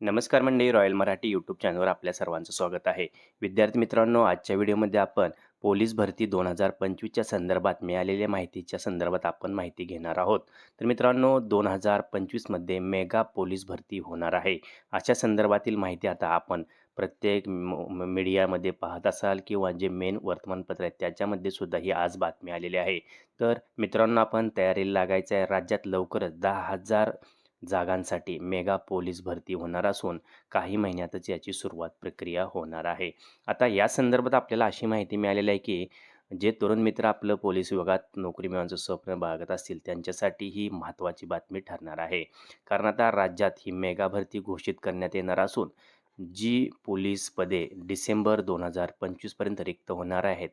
नमस्कार मंडळी royal Marathi YouTube चॅनलवर आपल्या सर्वांचं स्वागत आहे. विद्यार्थी मित्रांनो आजच्या व्हिडिओमध्ये आपण पोलीस भरती दोन हजार पंचवीसच्या संदर्भात मिळालेल्या माहितीच्या संदर्भात आपण माहिती घेणार आहोत. तर मित्रांनो दोन हजार पंचवीसमध्ये मेगा पोलीस भरती होणार आहे. अशा संदर्भातील माहिती आता आपण प्रत्येक मीडियामध्ये पाहत असाल किंवा जे मेन वर्तमानपत्र आहेत त्याच्यामध्ये सुद्धा ही आज बातमी आलेली आहे. तर मित्रांनो आपण तयारीला लागायचं आहे. राज्यात लवकरच दहा हजार जागांसाठी मेगा पोलीस भरती होणार असून काही महिन्यातच याची सुरुवात प्रक्रिया होणार आहे. आता या संदर्भात आपल्याला अशी माहिती मिळालेली आहे की जे तरुण मित्र आपलं पोलीस विभागात नोकरी मिळवण्याचं स्वप्न बाळगत असतील त्यांच्यासाठी ही महत्त्वाची बातमी ठरणार आहे. कारण आता राज्यात ही मेगा भरती घोषित करण्यात येणार असून जी पोलीस पदे डिसेंबर दोन हजार पंचवीसपर्यंत रिक्त होणार आहेत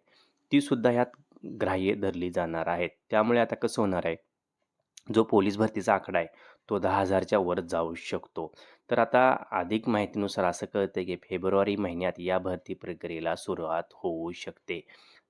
तीसुद्धा ह्यात ग्राह्य धरली जाणार आहेत. त्यामुळे आता कसं होणार आहे? जो पोलीस भरतीचा आकडा आहे तो दहा हजारच्या वर जाऊ शकतो. तर आता अधिक माहितीनुसार असं कळतं की फेब्रुवारी महिन्यात या भरती प्रक्रियेला सुरुवात होऊ शकते.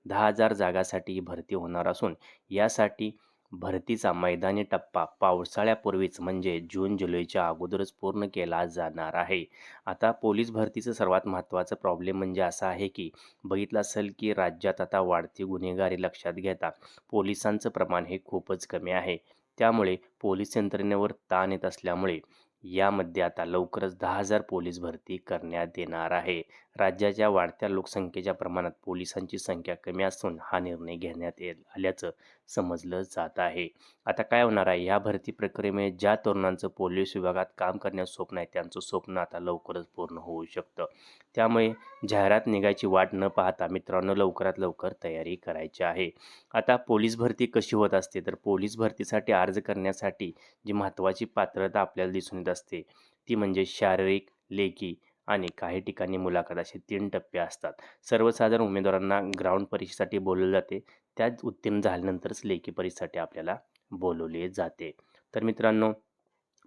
दहा हजार जागासाठी ही भरती होणार असून यासाठी भरतीचा मैदानी टप्पा पावसाळ्यापूर्वीच म्हणजे जून जुलैच्या अगोदरच पूर्ण केला जाणार आहे. आता पोलीस भरतीचं सर्वात महत्त्वाचं प्रॉब्लेम म्हणजे असा आहे की बघितलं असेल की राज्यात आता वाढती गुन्हेगारी लक्षात घेता पोलिसांचं प्रमाण हे खूपच कमी आहे. त्यामुळे पोलीस यंत्रणेवर ताण येत असल्यामुळे यामध्ये आता लवकरच दहा हजार पोलीस भरती करण्यात येणार आहे. राज्याच्या वाढत्या लोकसंख्येच्या प्रमाणात पोलिसांची संख्या कमी असून हा निर्णय घेण्यात येत आल्याचं समजलं जात आहे. आता काय होणार आहे? या भरती प्रक्रियेमुळे ज्या तरुणांचं पोलीस विभागात काम करण्याचं स्वप्न आहे त्यांचं स्वप्न आता लवकरच पूर्ण होऊ शकतं. त्यामुळे जाहिरात निघायची वाट न पाहता मित्रांनो लवकरात लवकर तयारी करायची आहे. आता पोलीस भरती कशी होत असते? तर पोलीस भरतीसाठी अर्ज करण्यासाठी जी महत्त्वाची पात्रता आपल्याला दिसून येत असते. ती म्हणजे शारीरिक लेखी आणि काही ठिकाणी मुलाखत असे तीन टप्पे असतात. सर्वसाधारण उमेदवारांना ग्राउंड परीक्षेसाठी बोलवले जाते. त्यात उत्तीर्ण झाल्यानंतरच लेखी परीक्षेसाठी आपल्याला बोलवले जाते. तर मित्रांनो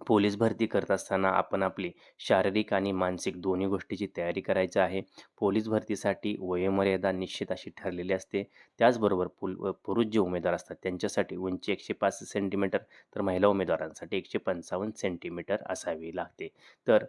पोलीस भरती करत असताना आपण आपली शारीरिक आणि मानसिक दोन्ही गोष्टीची तयारी करायची आहे. पोलीस भरतीसाठी वयोमर्यादा निश्चित अशी ठरलेली असते. त्याचबरोबर पुल पुरुष जे उमेदवार असतात त्यांच्यासाठी उंची एकशे पाच सेंटीमीटर तर महिला उमेदवारांसाठी एकशे पंचावन्न सेंटीमीटर असावी लागते. तर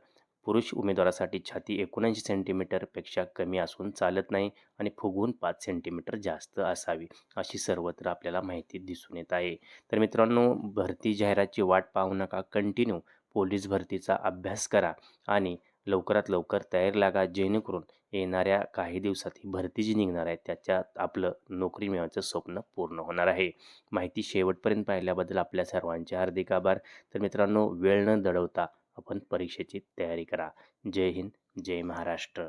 पुरुष उमेदवारासाठी छाती एकोणऐंशी सेंटीमीटरपेक्षा कमी असून चालत नाही आणि फुगवून पाच सेंटीमीटर जास्त असावी अशी सर्वत्र आपल्याला माहिती दिसून येत आहे. तर मित्रांनो भरती जाहिरातची वाट पाहू नका कंटिन्यू पोलीस भरतीचा अभ्यास करा आणि लवकरात लवकर तयार लागा जेणेकरून येणाऱ्या काही दिवसात ही भरती जी निघणार आहे त्याच्यात आपलं नोकरी मिळवायचं स्वप्न पूर्ण होणार आहे. माहिती शेवटपर्यंत पाहिल्याबद्दल आपल्या सर्वांचे हार्दिक आभार. तर मित्रांनो वेळ न दडवता आपण परीक्षेची तयारी करा. जय हिंद जय महाराष्ट्र.